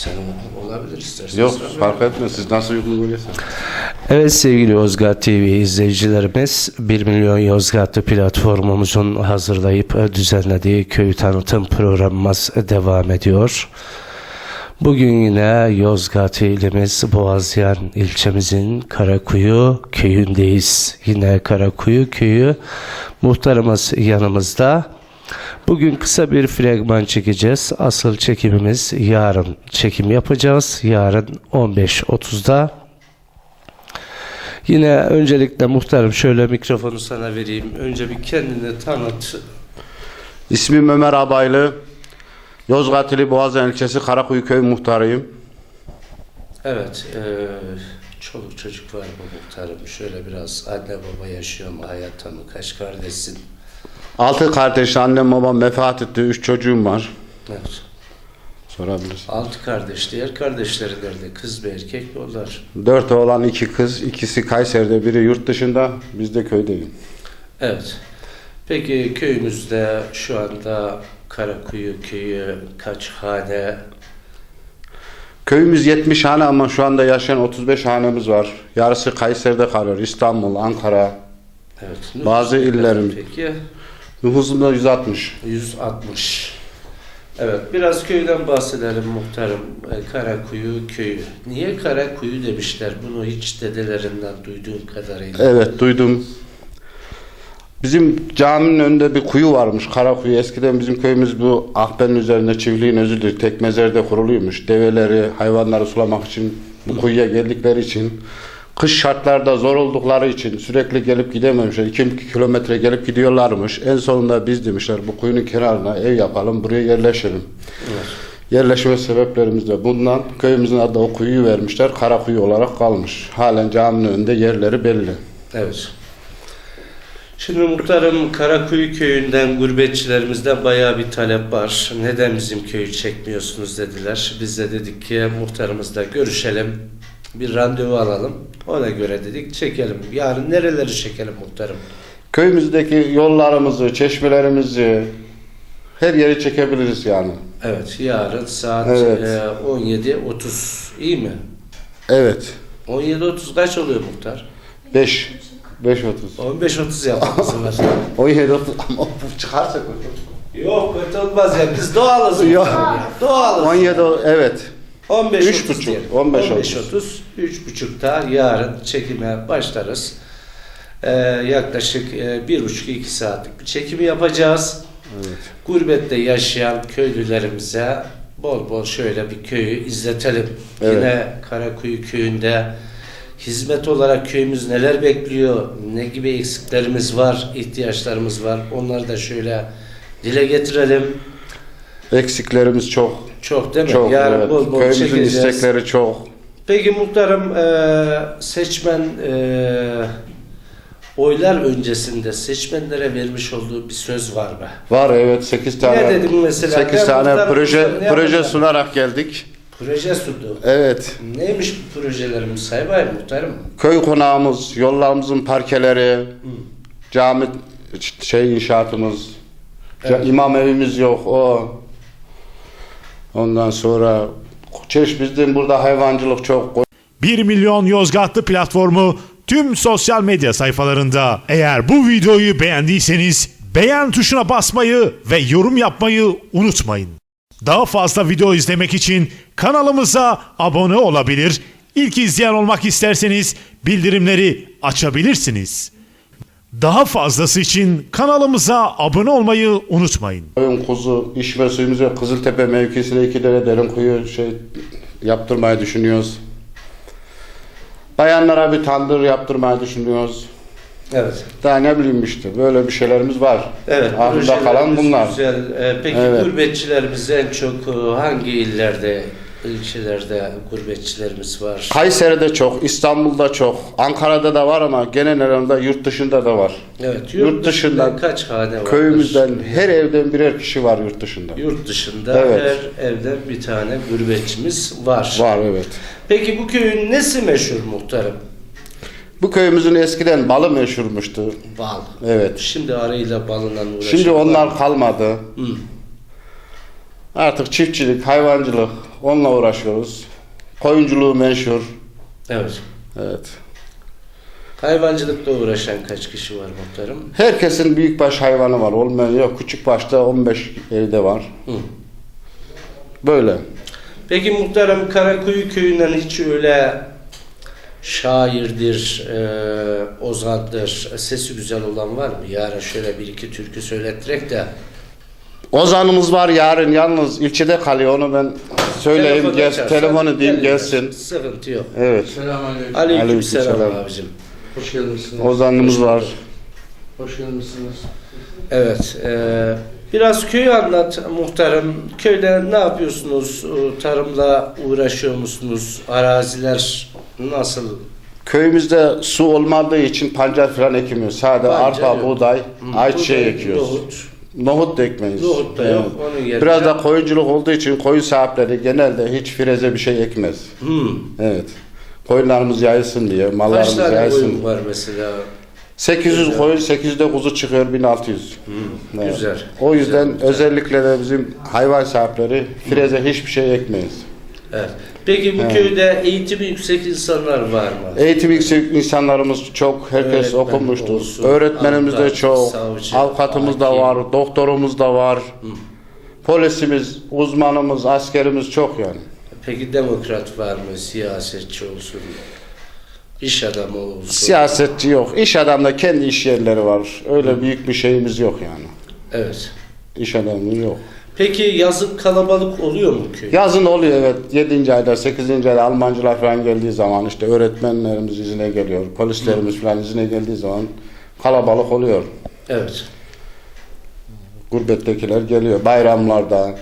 Sen olabilir istersen. Yok fark etmez. Siz nasıl uygun. Evet sevgili Yozgat TV izleyicilerimiz 1 milyon Yozgatlı platformumuzun hazırlayıp düzenlediği köy tanıtım programımız devam ediyor. Bugün yine Yozgat ilimiz Boğazyan ilçemizin Karakuyu köyündeyiz. Yine Karakuyu köyü muhtarımız yanımızda. Bugün kısa bir fragman çekeceğiz. Asıl çekimimiz yarın çekim yapacağız. Yarın 15.30'da Yine öncelikle muhtarım şöyle mikrofonu sana vereyim. Önce bir kendini tanıt. İsmim Ömer Abaylı. Yozgat ili Boğazan ilçesi Karakuyu köy muhtarıyım. Evet, eee, çoluk çocuk var mı muhtarım? Şöyle biraz anne baba yaşıyor mu? Hayatta mı? Kaç kardeşsin? Altı kardeş annem babam vefat etti. Üç çocuğum var. Evet. Sorabilirsin. Altı kardeş. Diğer kardeşleri nerede? Kız mı erkek onlar? Dört oğlan iki kız. ikisi Kayseri'de biri yurt dışında. Biz de köydeyim. Evet. Peki köyümüzde şu anda Karakuyu köyü kaç hane? Köyümüz 70 hane ama şu anda yaşayan 35 hanemiz var. Yarısı Kayseri'de kalıyor. İstanbul, Ankara. Evet. Bazı illerim. Peki. Nüfusumuz da 160. 160. Evet, biraz köyden bahsedelim muhtarım. E, Karakuyu köyü. Niye Karakuyu demişler? Bunu hiç dedelerinden duyduğum kadarıyla. Evet duydum. Bizim caminin önünde bir kuyu varmış. Karakuyu. Eskiden bizim köyümüz bu Ahben'in üzerinde çiftliğin özüdür. Tek mezarda kuruluymuş. Develeri, hayvanları sulamak için bu kuyuya geldikleri için kış şartlarda zor oldukları için sürekli gelip gidememişler. 2 kilometre gelip gidiyorlarmış. En sonunda biz demişler bu kuyunun kenarına ev yapalım, buraya yerleşelim. Evet. Yerleşme sebeplerimiz de bundan. Köyümüzün adı o kuyuyu vermişler. Karakuyu olarak kalmış. Halen caminin önünde yerleri belli. Evet. Şimdi muhtarım Karakuyu köyünden gurbetçilerimizden bayağı bir talep var. Neden bizim köyü çekmiyorsunuz dediler. Biz de dedik ki muhtarımızla görüşelim. Bir randevu alalım. Ona göre dedik çekelim. Yarın nereleri çekelim muhtarım? Köyümüzdeki yollarımızı, çeşmelerimizi her yeri çekebiliriz yani. Evet yarın saat Evet. e, 17.30 iyi mi? Evet. 17.30 kaç oluyor muhtar? 5 5.30. 15.30 yaptık bu sefer. 17.30 ama bu çıkarsa Yok kötü olmaz ya biz doğalız. Yok. Doğalız. 17 evet. 15.30 Üç buçuk, diyelim. 15.30. 15.30 3.30'da yarın çekime başlarız. Ee, yaklaşık e, bir buçuk iki saatlik bir çekimi yapacağız. Evet. Gurbette yaşayan köylülerimize bol bol şöyle bir köyü izletelim. Evet. Yine Karakuyu köyünde hizmet olarak köyümüz neler bekliyor, ne gibi eksiklerimiz var, ihtiyaçlarımız var. Onları da şöyle dile getirelim. Eksiklerimiz çok. Çok değil mi? Çok. Yarın evet. bol bol Köyümüzün çekeceğiz. istekleri çok. Peki muhtarım eee, seçmen eee, oylar öncesinde seçmenlere vermiş olduğu bir söz var mı? Var evet 8 tane. dedim mesela? 8 Ben tane muhtarım, proje ne proje yapacağım? sunarak geldik. Proje sundu. Evet. Neymiş bu projelerimiz saybayım muhtarım? Köy konağımız, yollarımızın parkeleri, cami şey inşaatımız, Evet. imam evimiz yok o. Ondan sonra çeşit bizim burada hayvancılık çok. 1 milyon Yozgatlı platformu tüm sosyal medya sayfalarında. Eğer bu videoyu beğendiyseniz beğen tuşuna basmayı ve yorum yapmayı unutmayın. Daha fazla video izlemek için kanalımıza abone olabilir, ilk izleyen olmak isterseniz bildirimleri açabilirsiniz. Daha fazlası için kanalımıza abone olmayı unutmayın. Koyun kuzu, içme suyumuz yok. Kızıltepe mevkisine iki tane derin kuyu şey yaptırmayı düşünüyoruz. Bayanlara bir tandır yaptırmayı düşünüyoruz. Evet. Daha ne bileyim işte böyle bir şeylerimiz var. Evet. Aklımda kalan bunlar. Güzel. Eee, peki Evet. gurbetçilerimiz en çok eee, hangi illerde, ilçelerde gurbetçilerimiz var? Kayseri'de çok, İstanbul'da çok, Ankara'da da var ama genel anlamda yurt dışında da var. Evet. Yurt dışından, kaç hane var? Köyümüzden her evden birer kişi var yurt dışında. Yurt dışında Evet. her evde bir tane gurbetçimiz var. Var evet. Peki bu köyün nesi meşhur muhtarım? Bu köyümüzün eskiden balı meşhurmuştu. Bal. Evet. Şimdi arıyla balından uğraşan Şimdi onlar kalmadı. Hı. Artık çiftçilik, hayvancılık onunla uğraşıyoruz. Koyunculuğu meşhur. Evet. Evet. Hayvancılıkla uğraşan kaç kişi var muhtarım? Herkesin büyükbaş hayvanı var. Olmayan yok. Küçük başta 15 evde var. Hı. Böyle. Peki muhtarım Karakuyu köyünden hiç öyle şairdir, e, ozandır, sesi güzel olan var mı? Yarın şöyle bir iki türkü söylettirek de Ozanımız var yarın yalnız ilçede kalıyor. Onu ben söyleyeyim. Gel, telefonu diyeyim gelsin. Sıkıntı yok. Evet. Selamünaleyküm. Aleyküm selam Aleykümselam. abicim. Hoş gelmişsiniz. Ozanımız var. Hoş gelmişsiniz. Evet. e, biraz köyü anlat muhtarım. Köyde ne yapıyorsunuz? E, Tarımla uğraşıyor musunuz? Araziler nasıl? Köyümüzde su olmadığı için pancar falan ekmiyoruz. Sadece Pancar arpa, yok. buğday, Hı, ayçiçeği buğday, ekiyoruz. nohut. Nohut da ekmeyiz. Nohut da yok. Onun yerine- Biraz da koyunculuk olduğu için koyun sahipleri genelde hiç fireze bir şey ekmez. Hmm. Evet. Koyunlarımız yayılsın diye, Kaç mallarımız tane yayılsın. koyun var mesela? 800 koyun, 800'de kuzu çıkıyor 1600. Evet. Güzel. O yüzden Güzel, güzel. özellikle de bizim hayvan sahipleri fireze hiçbir şey ekmeyiz. Evet. Peki bu köyde eğitimi yüksek insanlar var mı? Eğitim yüksek insanlarımız çok, herkes Öğretmen okumuştur. olsun, Öğretmenimiz de avukat, çok, savcı, avukatımız da hakim. var, doktorumuz da var. Polisimiz, uzmanımız, askerimiz çok yani. Peki demokrat var mı? Siyasetçi olsun, iş adamı olsun. Siyasetçi yok. İş adamda kendi iş yerleri var. Öyle büyük bir şeyimiz yok yani. Evet. İş adamı yok. Peki yazın kalabalık oluyor mu köy? Yazın oluyor evet. 7. ayda, 8. ayda Almancılar falan geldiği zaman işte öğretmenlerimiz izine geliyor. Polislerimiz falan izine geldiği zaman kalabalık oluyor. Evet. Gurbettekiler geliyor. Bayramlarda.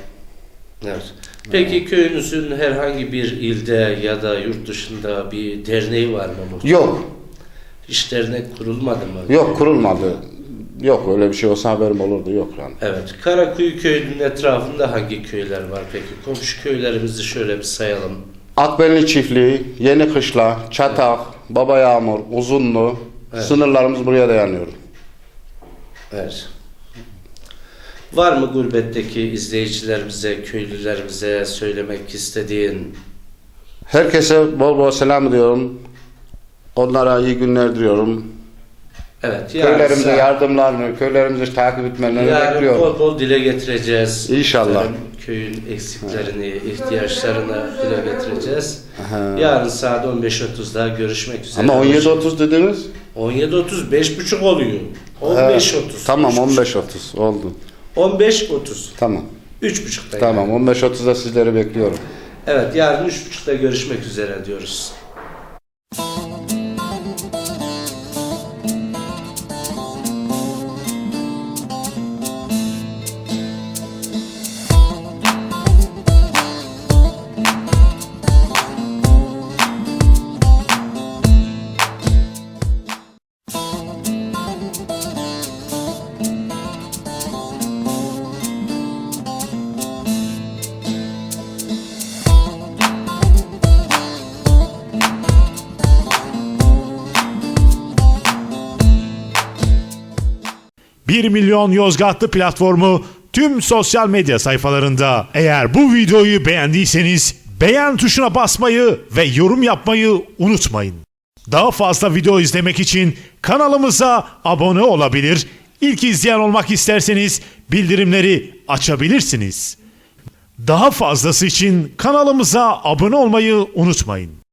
Evet. Peki köyünüzün herhangi bir ilde ya da yurt dışında bir derneği var mı? Yok. Hiç dernek kurulmadı mı? Yok kurulmadı. Yok öyle bir şey olsa haberim olurdu. Yok yani. Evet. Karakuyu köyünün etrafında hangi köyler var peki? Komşu köylerimizi şöyle bir sayalım. Akbelli çiftliği, Yeni Kışla, Çatak, Baba Yağmur, Uzunlu. Evet. Sınırlarımız buraya dayanıyor. Evet. Var mı gurbetteki izleyicilerimize, köylülerimize söylemek istediğin? Herkese bol bol selam diyorum. Onlara iyi günler diliyorum. Evet. Köylerimize yardımlarını, köylerimizi takip etmelerini Yarın bekliyorum. bol bol dile getireceğiz. İnşallah. Köyün eksiklerini, ihtiyaçlarını dile getireceğiz. Aha. Yarın saat 15.30'da görüşmek üzere. Ama 17.30 dediniz. 17.30 5.30 oluyor. 15.30. Tamam 3.30. 15.30 oldu. 15.30. Tamam. 3.30'da. Tamam 15.30'da sizleri bekliyorum. Evet yarın 3.30'da görüşmek üzere diyoruz. Bir milyon Yozgatlı platformu tüm sosyal medya sayfalarında. Eğer bu videoyu beğendiyseniz beğen tuşuna basmayı ve yorum yapmayı unutmayın. Daha fazla video izlemek için kanalımıza abone olabilir, ilk izleyen olmak isterseniz bildirimleri açabilirsiniz. Daha fazlası için kanalımıza abone olmayı unutmayın.